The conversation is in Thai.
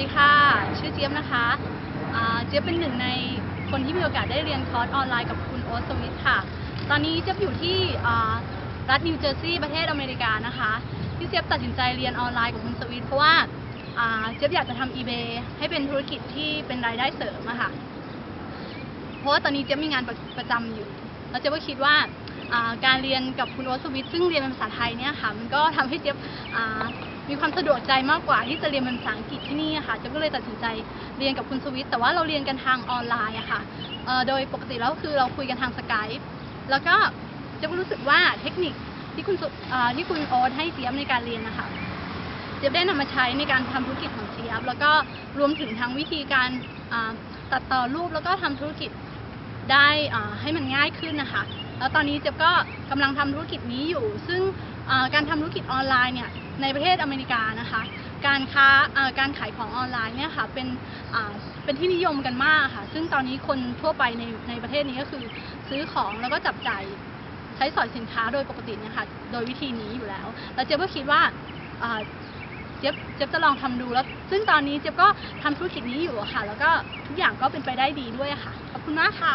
ดีค่ะ ชื่อเจี๊ยบนะคะเจี๊ยบเป็นหนึ่งในคนที่มีโอกาสได้เรียนคอร์สออนไลน์กับคุณโอ๊ตสวิทค่ะ ตอนนี้เจี๊ยบอยู่ที่รัฐนิวเจอร์ซีย์ประเทศอเมริกานะคะที่เจี๊ยบตัดสินใจเรียนออนไลน์กับคุณสวิทเพราะว่าเจี๊ยบอยากจะทำ eBay ให้เป็นธุรกิจที่เป็นรายได้เสริมอะค่ะ เพราะว่าตอนนี้เจี๊ยบมีงานประประจำอยู่ แล้วเจี๊ยบก็คิดว่าการเรียนกับคุณโอ๊ตสวิทซึ่งเรียนเป็นภาษาไทยเนี่ยค่ะ มันก็ทำให้เจี๊ยบ มีความสะดวกใจมากกว่าที่จะเรียนเป็นภาษาอังกฤษที่นี่ค่ะเจี๊ก็เลยตัดสินใจเรียนกับคุณสวิทแต่ว่าเราเรียนกันทางออนไลน์อะค่ะโดยปกติแล้วคือเราคุยกันทางสกายแล้วก็เจี๊ก็รู้สึกว่าเทคนิคที่คุณสุอ่าที่คุณโอ๊ตให้เจี๊ยบในการเรียนนะคะเจี๊ยบได้นำมาใช้ในการทำธุรกิจของเจี๊ยบแล้วก็รวมถึงทางวิธีการตัดต่อรูปแล้วก็ทำธุรกิจได้ให้มันง่ายขึ้นนะคะแล้วตอนนี้เจี๊ยบก็กำลังทำธุรกิจนี้อยู่ ซึ่งการทำธุรกิจออนไลน์เนี่ย ในประเทศอเมริกานะคะ การค้าการขายของออนไลน์เนี่ยค่ะเป็นเป็นที่นิยมกันมากค่ะ ซึ่งตอนนี้คนทั่วไปในในประเทศนี้ก็คือซื้อของแล้วก็จับจ่ายใช้สอยสินค้าโดยปกติเนะคะโดยวิธีนี้อยู่แล้ว แล้วเจ๊ก็คิดว่าเจ๊บเจ๊บจะลองทำดูแล้ว ซึ่งตอนนี้เจ๊บก็ทำธุรกิจนี้อยู่ค่ะ แล้วก็ทุกอย่างก็เป็นไปได้ดีด้วยค่ะ ขอบคุณมากค่ะ